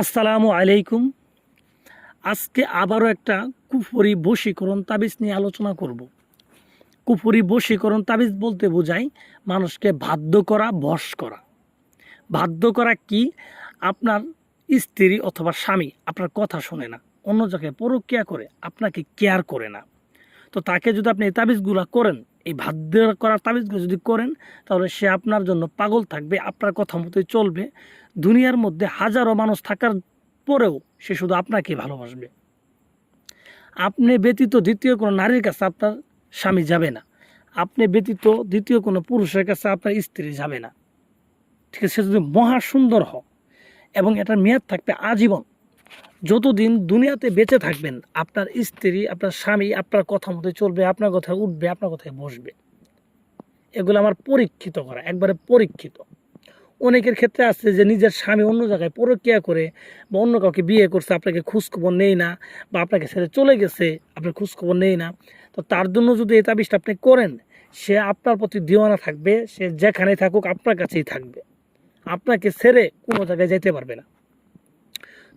আসসালামু আলাইকুম। আজকে আবারও একটা কুফরি বশীকরণ তাবিজ নিয়ে আলোচনা করব। কুফরি বশীকরণ তাবিজ বলতে বোঝায় মানুষকে বাধ্য করা, বশ করা। বাধ্য করা কি? আপনার স্ত্রী অথবা স্বামী আপনার কথা শোনে না, অন্য জায়গায় পরক্রিয়া করে, আপনাকে কেয়ার করে না। তো তাকে যদি আপনি এই তাবিজগুলো করেন এই বাধ্য করার তাবিজগুলো যদি করেন, তাহলে সে আপনার জন্য পাগল থাকবে, আপনার কথা মতোই চলবে। দুনিয়ার মধ্যে হাজারো মানুষ থাকার পরেও সে শুধু আপনাকে ভালোবাসবে। আপনি ব্যতীত দ্বিতীয় কোনো নারীর কাছে আপনার স্বামী যাবে না। আপনি ব্যতীত দ্বিতীয় কোনো পুরুষের কাছে আপনার স্ত্রী যাবে না। ঠিক আছে, সে যদি মহা সুন্দর হোক এবং এটার মেয়াদ থাকবে আজীবন যতদিন দুনিয়াতে বেঁচে থাকবেন, আপনার স্ত্রী, আপনার স্বামী, আপনার কথা মতো চলবে, আপনার কথায় উঠবে, আপনার কথায় বসবে। এগুলো আমার পরীক্ষিত করা, একবারে পরীক্ষিত। অনেকের ক্ষেত্রে আছে যে নিজের স্বামী অন্য জায়গায় পরক্রিয়া করে বা অন্য কাউকে বিয়ে করছে, আপনাকে খোঁজখবর নেই না বা আপনাকে ছেড়ে চলে গেছে, আপনার খোঁজখবর নেই না। তো তার জন্য যদি এই তাবিজটা আপনি করেন, সে আপনার প্রতি দিওয়ানা থাকবে, সে যেখানেই থাকুক, আপনার কাছেই থাকবে। আপনাকে ছেড়ে কোনো জায়গায় যেতে পারবে না।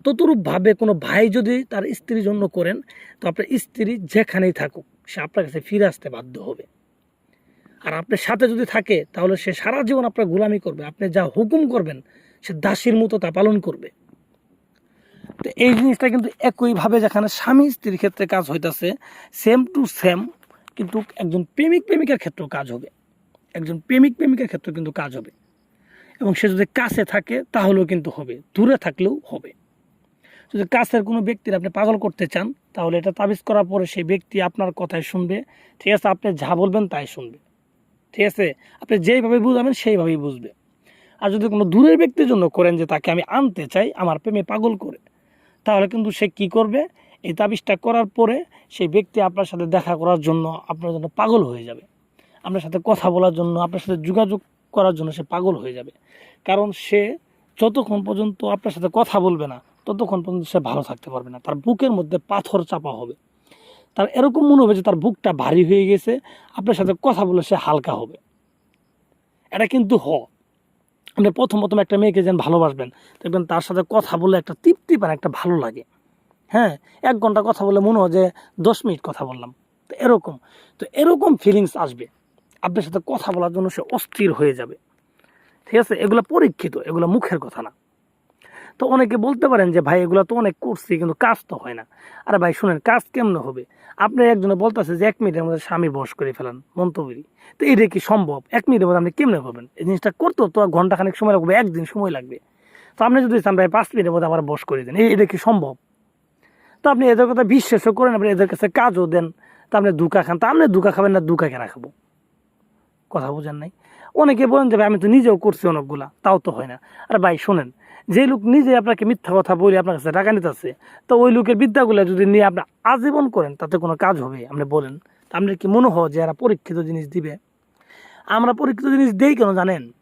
ততরূপভাবে কোনো ভাই যদি তার স্ত্রীর জন্য করেন, তো আপনার স্ত্রী যেখানেই থাকুক, সে আপনার কাছে ফিরে আসতে বাধ্য হবে। আর আপনার সাথে যদি থাকে, তাহলে সে সারা জীবন আপনার গোলামি করবে, আপনি যা হুকুম করবেন, সে দাসীর মতো তা পালন করবে। তো এই জিনিসটা কিন্তু একইভাবে যেখানে স্বামী স্ত্রীর ক্ষেত্রে কাজ হইতাছে সেম টু সেম কিন্তু একজন প্রেমিক প্রেমিকার ক্ষেত্রেও কাজ হবে। একজন প্রেমিক প্রেমিকার ক্ষেত্রেও কিন্তু কাজ হবে। এবং সে যদি কাছে থাকে, তাহলেও কিন্তু হবে, দূরে থাকলেও হবে। যদি কাছের কোনো ব্যক্তির আপনি পাগল করতে চান, তাহলে এটা তাবিজ করার পরে সেই ব্যক্তি আপনার কথাই শুনবে। ঠিক আছে, আপনি যা বলবেন তাই শুনবে। ঠিক আছে, আপনি যেইভাবে বুঝাবেন সেইভাবেই বুঝবে। আর যদি কোনো দূরের ব্যক্তির জন্য করেন যে তাকে আমি আনতে চাই, আমার প্রেমে পাগল করে, তাহলে কিন্তু সে কি করবে? এই তাবিজটা করার পরে সেই ব্যক্তি আপনার সাথে দেখা করার জন্য আপনার জন্য পাগল হয়ে যাবে। আপনার সাথে কথা বলার জন্য, আপনার সাথে যোগাযোগ করার জন্য সে পাগল হয়ে যাবে। কারণ সে যতক্ষণ পর্যন্ত আপনার সাথে কথা বলবে না ততক্ষণ পর্যন্ত সে ভালো থাকতে পারবে না। তার বুকের মধ্যে পাথর চাপা হবে। তার এরকম মনে হবে যে তার বুকটা ভারী হয়ে গেছে। আপনার সাথে কথা বলে সে হালকা হবে। এটা কিন্তু হ। আপনি প্রথম প্রথম একটা মেয়েকে যেন ভালোবাসবেন, দেখবেন তার সাথে কথা বলে একটা তৃপ্তি পান, একটা ভালো লাগে। হ্যাঁ? এক ঘণ্টা কথা বলে মনে হয় যে দশ মিনিট কথা বললাম। তো এরকম। তো এরকম ফিলিংস আসবে। আপনার সাথে কথা বলার জন্য সে অস্থির হয়ে যাবে। ঠিক আছে? এগুলো পরীক্ষিত, এগুলো মুখের কথা না। তো অনেকে বলতে পারেন যে, ভাই, এগুলো তো অনেক করছি, কিন্তু কাজ তো হয় না। আরে ভাই, শুনেন, কাজ কেমন হবে? আপনি একজনে বলতেছে যে, এক মিনিটের মধ্যে স্বামী বস করে ফেলান মন্তব্যই তো এটা কি সম্ভব? এক মিনিটের মধ্যে আপনি কেমনে করবেন এই জিনিসটা করতেও তো ঘণ্টা খানিক সময় লাগবে, একদিন সময় লাগবে। তো আপনি যদি চান, ভাই, পাঁচ মিনিটের মধ্যে আমার বস করে দেন। এটা কি সম্ভব? তো আপনি এদের কথা বিশ্বাসও করেন, আপনি এদের কাছে কাজও দেন, তা আপনি দুকা খান। তা আপনি দুকা খাবেন না, দুকা কেনা খাব? কথা বোঝেন নাই? অনেকে বলেন যে, ভাই, আমি তো নিজেও করছি অনেকগুলা, তাও তো হয় না। আর ভাই, শোনেন যে লোক নিজে আপনাকে মিথ্যা কথা বলে আপনার কাছে টাকা নিতেছে, তো ওই লোকের বিদ্যাগুলো যদি নিয়ে আপনি আজীবন করেন, তাতে কোনো কাজ হবে, আপনি বলেন। আপনার কি মনে হয় যে এরা পরীক্ষিত জিনিস দিবে? আমরা পরীক্ষিত জিনিস দেই কেন জানেন?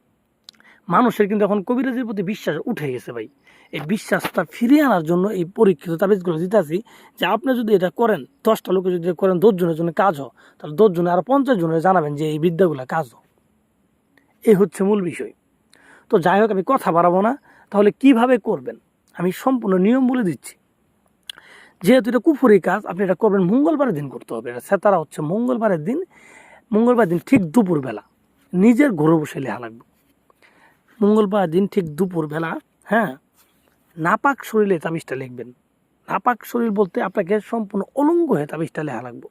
মানুষের কিন্তু এখন কবিরাজির প্রতি বিশ্বাস উঠে গেছে ভাই। এই বিশ্বাসটা ফিরিয়ে আনার জন্য এই পরীক্ষিত তাবিজগুলো দিতেছি যে আপনি যদি এটা করেন, দশটা লোকে যদি করেন দশ জনের জন্য কাজ হয়। তাহলে দশ জনে আরও পঞ্চাশ জনের জানাবেন যে এই বিদ্যাগুলো কাজ হয়। এই হচ্ছে মূল বিষয়। তো যাই হোক, আমি কথা বাড়াবো না। তাহলে কীভাবে করবেন? আমি সম্পূর্ণ নিয়ম বলে দিচ্ছি। যেহেতু এটা কুফুরি কাজ, আপনি এটা করবেন মঙ্গলবারের দিন করতে হবে। এটা সেতারা হচ্ছে মঙ্গলবারের দিন, মঙ্গলবার দিন ঠিক দুপুরবেলা। নিজের ঘরে বসে লেখা লাগবে। মঙ্গলবার দিন ঠিক দুপুরবেলা হ্যাঁ? নাপাক শরীরে তাবিজটা লিখবেন। নাপাক শরীর বলতে আপনাকে সম্পূর্ণ অলঙ্গ হয়ে তাবিজটা লেহা লাগবে।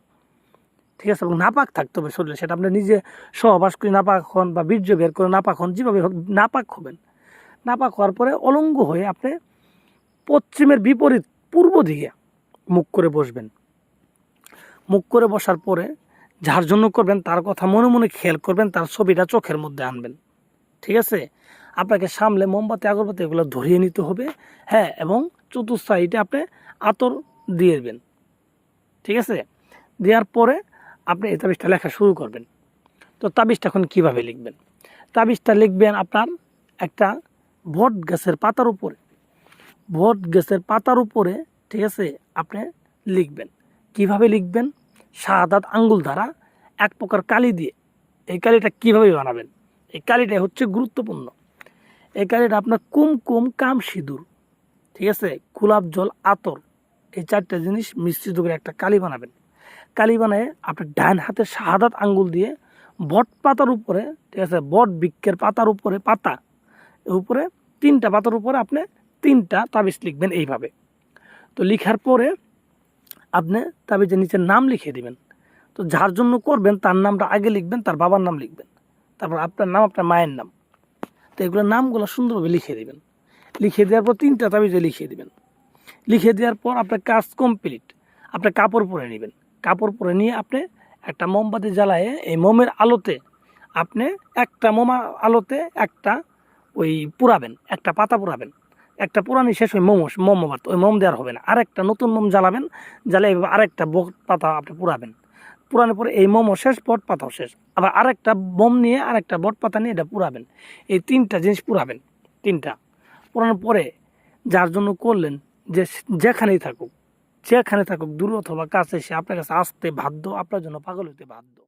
ঠিক আছে? এবং নাপাক থাকতে হবে শরীরে। সেটা আপনি নিজে সহবাস করে নাপাক হন বা বীর্য বের করে নাপাক হন, যেভাবে হোক নাপাক হবেন। নাপাক হওয়ার পরে অলঙ্গ হয়ে আপনি পশ্চিমের বিপরীত পূর্ব দিকে মুখ করে বসবেন। মুখ করে বসার পরে যার জন্য করবেন তার কথা মনে মনে খেয়াল করবেন, তার ছবিটা চোখের মধ্যে আনবেন। ঠিক আছে? আপনাকে সামলে মোমবাতি, আগরবাতি এগুলো ধরিয়ে নিতে হবে। হ্যাঁ এবং চতুর্থ সাইডে আপনি আতর দিয়ে দেবেন। ঠিক আছে? দেওয়ার পরে আপনি এই তাবিজটা লেখা শুরু করবেন। তো তাবিজটা এখন কীভাবে লিখবেন? তাবিজটা লিখবেন আপনার একটা বট গাছের পাতার উপরে। বট গাছের পাতার উপরে, ঠিক আছে, আপনি লিখবেন। কীভাবে লিখবেন? শাহাদাত আঙ্গুল দ্বারা এক প্রকার কালি দিয়ে। এই কালিটা কীভাবে বানাবেন? এই কালিটা হচ্ছে গুরুত্বপূর্ণ। এই কালিটা আপনার কুমকুম কাম সিঁদুর, ঠিক আছে, গোলাপ জল আতর, এই চারটা জিনিস মিশ্রিত করে একটা কালি বানাবেন। কালি বানায় আপনার ডান হাতে শাহাদাত আঙ্গুল দিয়ে বট পাতার উপরে, ঠিক আছে, বট বৃক্ষের পাতার উপরে পাতা উপরে, তিনটা পাতার উপরে আপনি তিনটা তাবিজ লিখবেন এইভাবে। তো লিখার পরে আপনি তাবিজের নিচে নাম লিখে দিবেন। তো যার জন্য করবেন, তার নামটা আগে লিখবেন, তার বাবার নাম লিখবেন। তারপর আপনার নাম, আপনার মায়ের নাম। তো এগুলো নামগুলো সুন্দরভাবে লিখে দিবেন। লিখে দেওয়ার পর তিনটা তাবিজে লিখিয়ে দিবেন। লিখে দেওয়ার পর আপনার কাজ কমপ্লিট। আপনি কাপড় পরে নেবেন। কাপড় পরে নিয়ে আপনি একটা মোমবাতি জ্বালায়ে এই মোমের আলোতে আপনি একটা মোমা আলোতে একটা ওই পুরাবেন, একটা পাতা পুরাবেন। একটা পুরানি শেষ ওই মোমো মোমো বাত ওই মোম দেওয়ার হবে না। আরেকটা নতুন মোম জ্বালাবেন, জ্বালে এভাবে আরেকটা বট পাতা আপনি পুরাবেন। পুরানোর পরে এই মোমো শেষ, বট পাতাও শেষ। আবার আরেকটা মোম নিয়ে আরেকটা বট পাতা নিয়ে এটা পুরাবেন। এই তিনটা জিনিস পুরাবেন, তিনটা। পুরানোর পরে যার জন্য করলেন, যে যেখানেই থাকুক, যেখানে থাকুক, দূর অথবা কাছে, সে আপনার কাছে আসতে বাধ্য, আপনার জন্য পাগল হতে বাধ্য।